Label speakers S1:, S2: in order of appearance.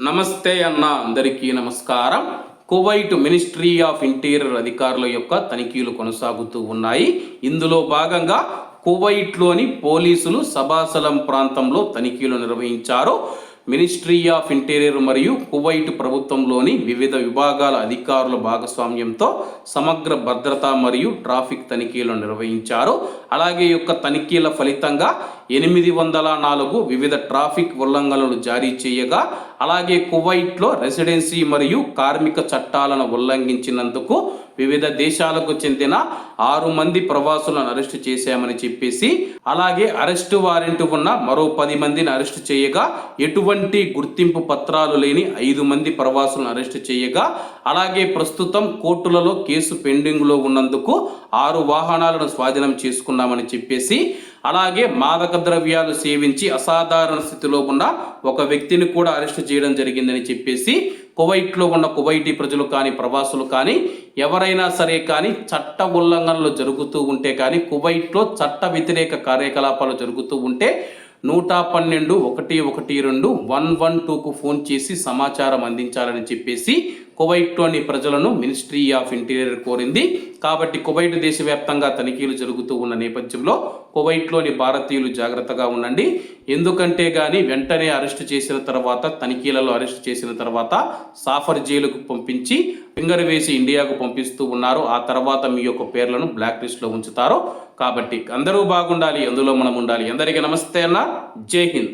S1: నమస్తే అన్న అందరికీ నమస్కారం. కువైట్ మినిస్ట్రీ ఆఫ్ ఇంటీరియర్ అధికారుల యొక్క తనిఖీలు కొనసాగుతూ ఉన్నాయి. ఇందులో భాగంగా కువైట్లోని పోలీసులు సభాసలం ప్రాంతంలో తనిఖీలు నిర్వహించారు. మినిస్ట్రీ ఆఫ్ ఇంటీరియర్ మరియు కువైట్ ప్రభుత్వంలోని వివిధ విభాగాల అధికారుల భాగస్వామ్యంతో సమగ్ర భద్రత మరియు ట్రాఫిక్ తనిఖీలు నిర్వహించారు. అలాగే యొక్క తనిఖీల ఫలితంగా ఎనిమిది వందల నాలుగు వివిధ ట్రాఫిక్ ఉల్లంఘనలు జారీ చేయగా అలాగే కువైట్లో రెసిడెన్సీ మరియు కార్మిక చట్టాలను ఉల్లంఘించినందుకు వివిధ దేశాలకు చెందిన ఆరు మంది ప్రవాసులను అరెస్టు చేశామని చెప్పేసి అలాగే అరెస్టు వారెంట్ ఉన్న మరో పది మందిని అరెస్టు చేయగా ఎటువంటి గుర్తింపు పత్రాలు లేని ఐదు మంది ప్రవాసులను అరెస్టు చేయగా అలాగే ప్రస్తుతం కోర్టులలో కేసు పెండింగ్లో ఉన్నందుకు ఆరు వాహనాలను స్వాధీనం చేసుకున్నామని చెప్పేసి అలాగే మాదక ద్రవ్యాలు సేవించి అసాధారణ స్థితిలో ఉన్న ఒక వ్యక్తిని కూడా అరెస్టు చేయడం జరిగిందని చెప్పేసి కువైట్లో ఉన్న కువైటీ ప్రజలు కానీ ప్రవాసులు కానీ ఎవరైనా సరే కానీ చట్ట ఉల్లంఘనలు జరుగుతూ ఉంటే కానీ కువైట్లో చట్ట వ్యతిరేక కార్యకలాపాలు జరుగుతూ ఉంటే నూట పన్నెండు ఒకటి ఒకటి రెండు వన్ వన్ టూకు ఫోన్ చేసి సమాచారం అందించాలని చెప్పేసి కువైట్లోని ప్రజలను మినిస్ట్రీ ఆఫ్ ఇంటీరియర్ కోరింది. కాబట్టి కువైట్ దేశవ్యాప్తంగా తనిఖీలు జరుగుతూ ఉన్న నేపథ్యంలో కువైట్లోని భారతీయులు జాగ్రత్తగా ఉండండి. ఎందుకంటే కానీ వెంటనే అరెస్టు చేసిన తర్వాత తనిఖీలలో అరెస్టు చేసిన తర్వాత సాఫర్ జైలుకు పంపించి ఫింగర్ వేసి ఇండియాకు పంపిస్తూ ఉన్నారు. ఆ తర్వాత మీ యొక్క పేర్లను బ్లాక్ లిస్ట్లో ఉంచుతారు. కాబట్టి అందరూ బాగుండాలి అందులో మనం ఉండాలి. అందరికీ నమస్తే అన్న. జై హింద్.